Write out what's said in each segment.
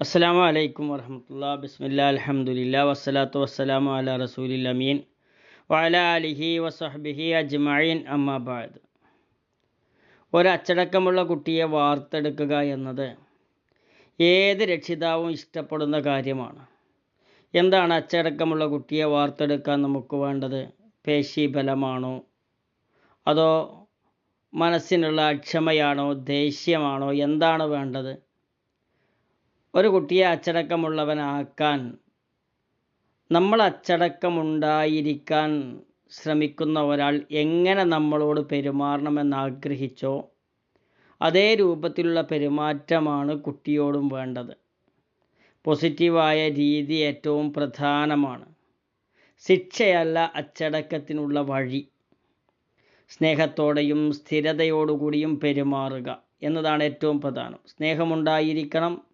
അസ്സലാമു അലൈക്കും വറഹമത്തുള്ള ബിസ്മില്ല അലഹമുല്ല വസ്സലാത്തു വസ്സലാമു അല റസൂലിൽ അമീൻ. വഅല അലിഹി വസഹ്ബിഹി അജ്മീൻ അമ്മാബാദ് ഒരച്ചടക്കമുള്ള കുട്ടിയെ വാർത്തെടുക്കുക എന്നത് ഏത് രക്ഷിതാവും ഇഷ്ടപ്പെടുന്ന കാര്യമാണ്. എന്താണ് അച്ചടക്കമുള്ള കുട്ടിയെ വാർത്തെടുക്കാൻ നമുക്ക് വേണ്ടത്? പേശീബലമാണോ അതോ മനസ്സിനുള്ള അക്ഷമയാണോ? ദേഷ്യമാണോ? എന്താണ് വേണ്ടത്? ഒരു കുട്ടിയെ അച്ചടക്കമുള്ളവനാക്കാൻ നമ്മൾ അച്ചടക്കമുണ്ടായിരിക്കാൻ ശ്രമിക്കുന്ന ഒരാൾ എങ്ങനെ നമ്മളോട് പെരുമാറണമെന്നാഗ്രഹിച്ചോ അതേ രൂപത്തിലുള്ള പെരുമാറ്റമാണ് കുട്ടിയോടും വേണ്ടത്. പോസിറ്റീവായ രീതി ഏറ്റവും പ്രധാനമാണ്. ശിക്ഷയല്ല അച്ചടക്കത്തിനുള്ള വഴി. സ്നേഹത്തോടെയും സ്ഥിരതയോടുകൂടിയും പെരുമാറുക എന്നതാണ് ഏറ്റവും പ്രധാനം. സ്നേഹമുണ്ടായിരിക്കണം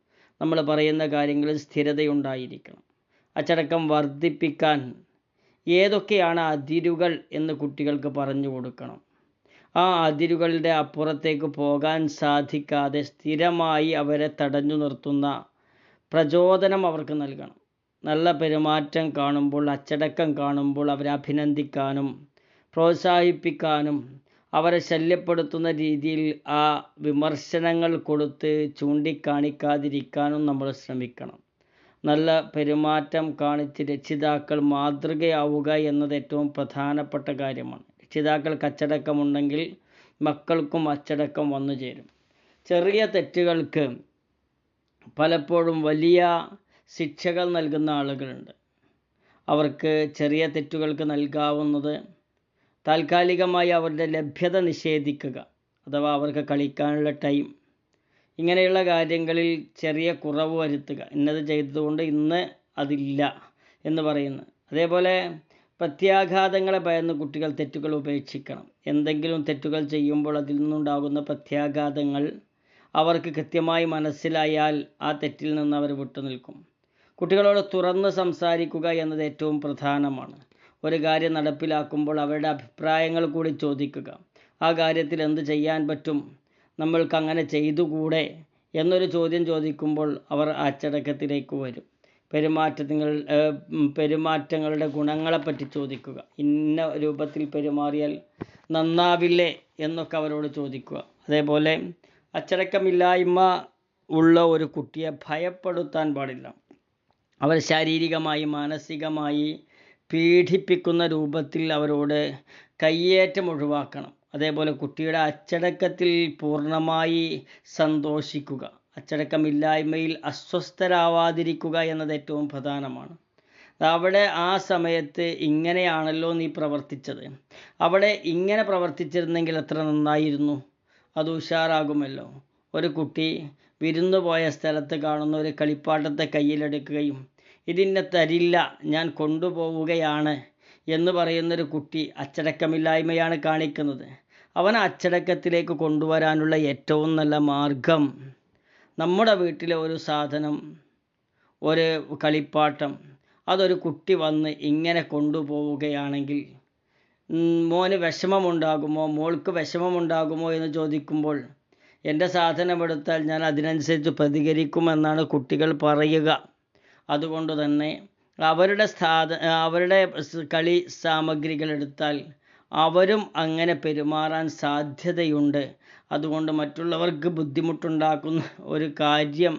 നമ്മൾ പറയുന്ന കാര്യങ്ങളിൽ സ്ഥിരതയുണ്ടായിരിക്കണം. അച്ചടക്കം വർദ്ധിപ്പിക്കാൻ ഏതൊക്കെയാണ് അതിരുകൾ എന്ന് കുട്ടികൾക്ക് പറഞ്ഞു കൊടുക്കണം. ആ അതിരുകളുടെ അപ്പുറത്തേക്ക് പോകാൻ സാധിക്കാതെ സ്ഥിരമായി അവരെ തടഞ്ഞു നിർത്തുന്ന പ്രചോദനം അവർക്ക് നൽകണം. നല്ല പെരുമാറ്റം കാണുമ്പോൾ അച്ചടക്കം കാണുമ്പോൾ അവരെ അഭിനന്ദിക്കാനും പ്രോത്സാഹിപ്പിക്കാനും അവരെ ശല്യപ്പെടുത്തുന്ന രീതിയിൽ ആ വിമർശനങ്ങൾ കൊടുത്ത് ചൂണ്ടിക്കാണിക്കാതിരിക്കാനും നമ്മൾ ശ്രമിക്കണം. നല്ല പെരുമാറ്റം കാണിച്ച് രക്ഷിതാക്കൾ മാതൃകയാവുക എന്നത് ഏറ്റവും പ്രധാനപ്പെട്ട കാര്യമാണ്. രക്ഷിതാക്കൾക്ക് അച്ചടക്കമുണ്ടെങ്കിൽ മക്കൾക്കും അച്ചടക്കം വന്നു ചേരും. ചെറിയ തെറ്റുകൾക്ക് പലപ്പോഴും വലിയ ശിക്ഷകൾ നൽകുന്ന ആളുകളുണ്ട്. അവർക്ക് ചെറിയ തെറ്റുകൾക്ക് നൽകാവുന്നത് താൽക്കാലികമായി അവരുടെ ലഭ്യത നിഷേധിക്കുക അഥവാ അവർക്ക് കളിക്കാനുള്ള ടൈം. ഇങ്ങനെയുള്ള കാര്യങ്ങളിൽ ചെറിയ കുറവ് വരുത്തുക. ഇന്നത് ചെയ്തതുകൊണ്ട് ഇന്ന് അതില്ല എന്ന് പറയുന്നു. അതേപോലെ പ്രത്യാഘാതങ്ങളെ ഭയന്ന് കുട്ടികൾ തെറ്റുകൾ ഉപേക്ഷിക്കണം. എന്തെങ്കിലും തെറ്റുകൾ ചെയ്യുമ്പോൾ അതിൽ നിന്നുണ്ടാകുന്ന പ്രത്യാഘാതങ്ങൾ അവർക്ക് കൃത്യമായി മനസ്സിലായാൽ ആ തെറ്റിൽ നിന്ന് അവർ വിട്ടുനിൽക്കും. കുട്ടികളോട് തുറന്ന് സംസാരിക്കുക എന്നത് ഏറ്റവും പ്രധാനമാണ്. ഒരു കാര്യം നടപ്പിലാക്കുമ്പോൾ അവരുടെ അഭിപ്രായങ്ങൾ കൂടി ചോദിക്കുക. ആ കാര്യത്തിൽ എന്ത് ചെയ്യാൻ പറ്റും? നമ്മൾക്ക് അങ്ങനെ ചെയ്തുകൂടെ? എന്നൊരു ചോദ്യം ചോദിക്കുമ്പോൾ അവർ അച്ചടക്കത്തിലേക്ക് വരും. പെരുമാറ്റങ്ങൾ പെരുമാറ്റങ്ങളുടെ ഗുണങ്ങളെപ്പറ്റി ചോദിക്കുക. ഇന്ന രൂപത്തിൽ പെരുമാറിയാൽ നന്നാവില്ലേ? എന്നൊക്കെ അവരോട് ചോദിക്കുക. അതേപോലെ അച്ചടക്കമില്ലായ്മ ഉള്ള ഒരു കുട്ടിയെ ഭയപ്പെടുത്താൻ പാടില്ല. അവർ ശാരീരികമായി മാനസികമായി പീഡിപ്പിക്കുന്ന രൂപത്തിൽ അവരോട് കയ്യേറ്റം ഒഴിവാക്കണം. അതേപോലെ കുട്ടിയുടെ അച്ചടക്കത്തിൽ പൂർണമായി സന്തോഷിക്കുക. അച്ചടക്കമില്ലായ്മയിൽ അസ്വസ്ഥരാവാതിരിക്കുക എന്നത് ഏറ്റവും പ്രധാനമാണ്. അവിടെ ആ സമയത്ത് ഇങ്ങനെയാണല്ലോ നീ പ്രവർത്തിച്ചത്. അവിടെ ഇങ്ങനെ പ്രവർത്തിച്ചിരുന്നെങ്കിൽ എത്ര നന്നായിരുന്നു? അത് ഉഷാറാകുമല്ലോ. ഒരു കുട്ടി വിരുന്നു പോയ സ്ഥലത്ത് കാണുന്ന ഒരു കളിപ്പാട്ടത്തെ കയ്യിലെടുക്കുകയും ഇതിന്നെ തരില്ല ഞാൻ കൊണ്ടുപോവുകയാണ് എന്ന് പറയുന്നൊരു കുട്ടി അച്ചടക്കമില്ലായ്മയാണ് കാണിക്കുന്നത്. അവൻ അച്ചടക്കത്തിലേക്ക് കൊണ്ടുവരാനുള്ള ഏറ്റവും നല്ല മാർഗം നമ്മുടെ വീട്ടിലെ ഒരു സാധനം ഒരു കളിപ്പാട്ടം. അതൊരു കുട്ടി വന്ന് ഇങ്ങനെ കൊണ്ടുപോവുകയാണെങ്കിൽ മോന് വിഷമമുണ്ടാകുമോ മോൾക്ക് വിഷമമുണ്ടാകുമോ എന്ന് ചോദിക്കുമ്പോൾ എന്റെ സാധനമെടുത്താൽ ഞാൻ അതിനനുസരിച്ച് പ്രതികരിക്കുമെന്നാണ് കുട്ടികൾ പറയുക. അതുകൊണ്ട് തന്നെ അവരുടെ സ്ഥാത അവരുടെ കളി സാമഗ്രികൾ എടുത്താൽ അവരും അങ്ങനെ പെരുമാറാൻ സാധ്യതയുണ്ട്. അതുകൊണ്ട് മറ്റുള്ളവർക്ക് ബുദ്ധിമുട്ടുണ്ടാക്കുന്ന ഒരു കാര്യം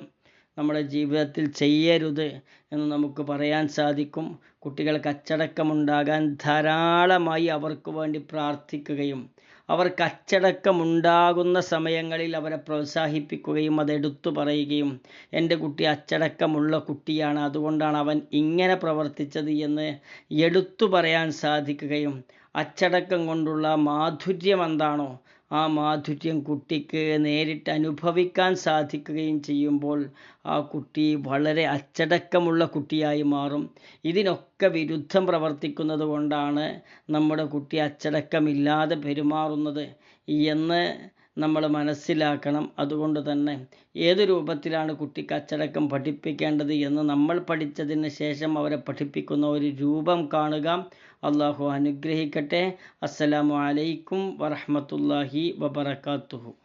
നമ്മുടെ ജീവിതത്തിൽ ചെയ്യരുത് എന്ന് നമുക്ക് പറയാൻ സാധിക്കും. കുട്ടികൾക്ക് അച്ചടക്കമുണ്ടാകാൻ ധാരാളമായി അവർക്ക് വേണ്ടി പ്രാർത്ഥിക്കുകയും അവർക്ക് അച്ചടക്കമുണ്ടാകുന്ന സമയങ്ങളിൽ അവരെ പ്രോത്സാഹിപ്പിക്കുകയും അത് എടുത്തു പറയുകയും എന്റെ കുട്ടി അച്ചടക്കമുള്ള കുട്ടിയാണ്. അതുകൊണ്ടാണ് അവൻ ഇങ്ങനെ പ്രവർത്തിച്ചത് എന്ന് എടുത്തു പറയാൻ സാധിക്കുകയും അച്ചടക്കം കൊണ്ടുള്ള മാധുര്യം എന്താണോ ആ മാധുര്യം കുട്ടിക്ക് നേരിട്ട് അനുഭവിക്കാൻ സാധിക്കുകയും ചെയ്യുമ്പോൾ ആ കുട്ടി വളരെ അച്ചടക്കമുള്ള കുട്ടിയായി മാറും. ഇതിനൊക്കെ വിരുദ്ധം പ്രവർത്തിക്കുന്നത് കൊണ്ടാണ് നമ്മുടെ കുട്ടി അച്ചടക്കമില്ലാതെ പെരുമാറുന്നത് എന്ന് നമ്മൾ മനസ്സിലാക്കണം. അതുകൊണ്ട് തന്നെ ഏത് രൂപത്തിലാണ് കുട്ടിക്ക് അച്ചടക്കം പഠിപ്പിക്കേണ്ടത് എന്ന് നമ്മൾ പഠിച്ചതിന് ശേഷം അവരെ പഠിപ്പിക്കുന്ന ഒരു രൂപം കാണുക. അള്ളാഹു അനുഗ്രഹിക്കട്ടെ. അസ്സലാമു അലൈക്കും വറഹമത്തല്ലാഹി വബർക്കാത്തുഹു